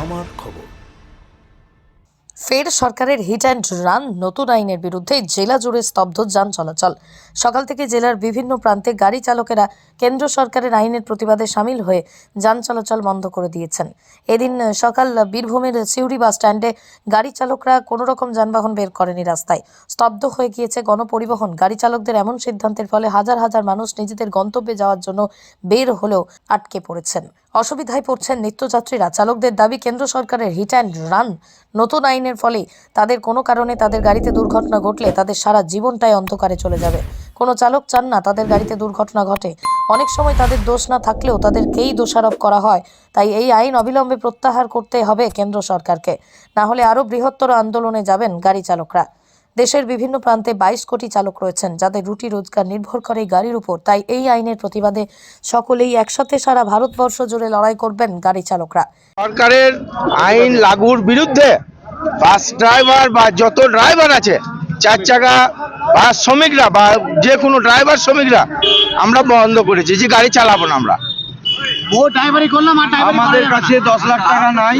আমার খবর। ফের সরকারের হিট অ্যান্ড রান নতুন আইনের বিরুদ্ধে জেলা জুড়ে স্তব্ধ যান চলাচল। সকাল থেকে জেলার বিভিন্ন প্রান্তে গাড়ি চালকেরা কেন্দ্র সরকারের আইনের প্রতিবাদে সামিল হয়ে যান চলাচল বন্ধ করে দিয়েছেন। এদিন সকাল বীরভূমের সিউড়ি বাস স্ট্যান্ডে গাড়ি চালকরা কোনো রকম যানবাহন বের করেনি রাস্তায়। স্তব্ধ হয়ে গিয়েছে গণপরিবহন। গাড়ি চালকদের এমন সিদ্ধান্তের ফলে হাজার হাজার মানুষ নিজেদের গন্তব্যে যাওয়ার জন্য বের হলেও আটকে পড়েছেন। অসুবিধায় পড়ছেন নিত্যযাত্রীরা। চালকদের দাবি, কেন্দ্র সরকারের হিট অ্যান্ড রান নতুন আইনের ফলে তাদের কোনো কারণে তাদের গাড়িতে দুর্ঘটনা ঘটলে তাদের সারা জীবনটাই অন্ধকারে চলে যাবে। কোনো চালক চান না তাদের গাড়িতে দুর্ঘটনা ঘটে। অনেক সময় তাদের দোষ না থাকলেও তাদেরকেই দোষারোপ করা হয়। তাই এই আইন অবিলম্বে প্রত্যাহার করতে হবে কেন্দ্র সরকারকে। না হলে আরও বৃহত্তর আন্দোলনে যাবেন গাড়ি চালকরা। দেশের বিভিন্ন প্রান্তে বাইশ কোটি চালক রয়েছেন যাদের রুটি রোজগার নির্ভর করে গাড়ির উপর। তাই এই আইনের প্রতিবাদে সকলেই একসাথে সারা ভারতবর্ষ জুড়ে লড়াই করবেন গাড়ি চালকরা। সরকারের আইন লাগুর বিরুদ্ধে বাস ড্রাইভার বা যত ড্রাইভার আছে চার চাকা বাস শ্রমিকরা বা যে কোনো ড্রাইভার শ্রমিকরা আমরা বন্ধ করেছি যে গাড়ি চালাবো না আমরা। ও ড্রাইভারি করলাম আমাদের কাছে দশ লাখ টাকা নাই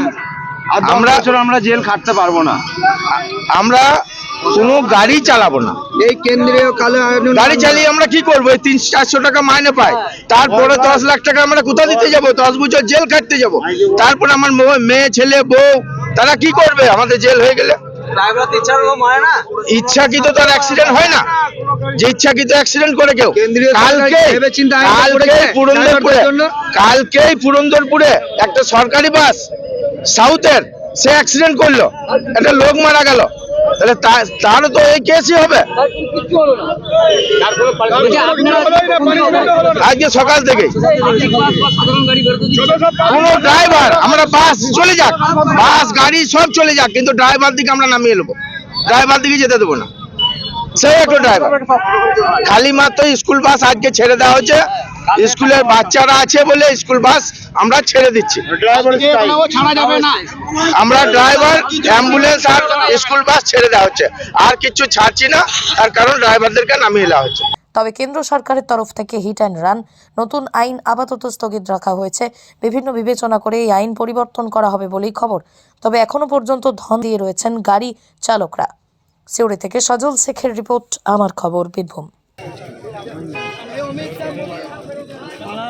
আর আমরা আমরা জেল খাটতে পারব না। আমরা কোনো গাড়ি চালাবো না। এই কেন্দ্রীয় কালো গাড়ি চালিয়ে আমরা কি করব? এই তিনশো চারশো টাকা মাইনে পাই। তারপরে দশ লাখ টাকা আমরা কোথা দিতে যাব? দশ বছর জেল খাটতে যাব। তারপরে আমার মেয়ে ছেলে বউ তারা কি করবে? আমাদের জেল হয়ে গেলে। ইচ্ছাকৃত তার অ্যাক্সিডেন্ট হয় না। যে ইচ্ছাকৃত অ্যাক্সিডেন্ট করে কেউ। কেন্দ্রীয় কালকে কালকে পুরন্দরপুরে কালকেই পুরন্দরপুরে একটা সরকারি বাস সাউথের সে অ্যাক্সিডেন্ট করল। একটা লোক মারা গেল। তাহলে তা- এই কেসই হবে। আজকে সকাল থেকে কোনো ড্রাইভার আমরা বাস চলে যাক। বাস গাড়ি সব চলে যাক, কিন্তু ড্রাইভার দিকে আমরা নামিয়ে নেব। ড্রাইভার দিকে যেতে দেবো না। সেই একটা ড্রাইভার খালি মাত্র স্কুল বাস আজকে ছেড়ে দেওয়া হচ্ছে স্কুলের বাচ্চারা আছে বলে স্কুল বাস আমরা ছেড়ে দিচ্ছি। ও ছাড়া যাবে না। আমরা ড্রাইভার অ্যাম্বুলেন্স আর স্কুল বাস ছেড়ে দেওয়া হচ্ছে। আর কিছু ছাড়ছি না তার কারণ ড্রাইভারদেরকে নামিয়ে দেওয়া হচ্ছে। তবে কেন্দ্র সরকারের তরফ থেকে হিট অ্যান্ড রান নতুন আইন আপাতত স্থগিত রাখা হয়েছে। বিভিন্ন বিবেচনা করে এই আইন পরিবর্তন করা হবে বলেই খবর। তবে এখনও পর্যন্ত ধন দিয়ে রয়েছেন গাড়ি চালকরা। সিউড়ি থেকে সজল শেখের রিপোর্ট আমার খবর বীরভূম। मला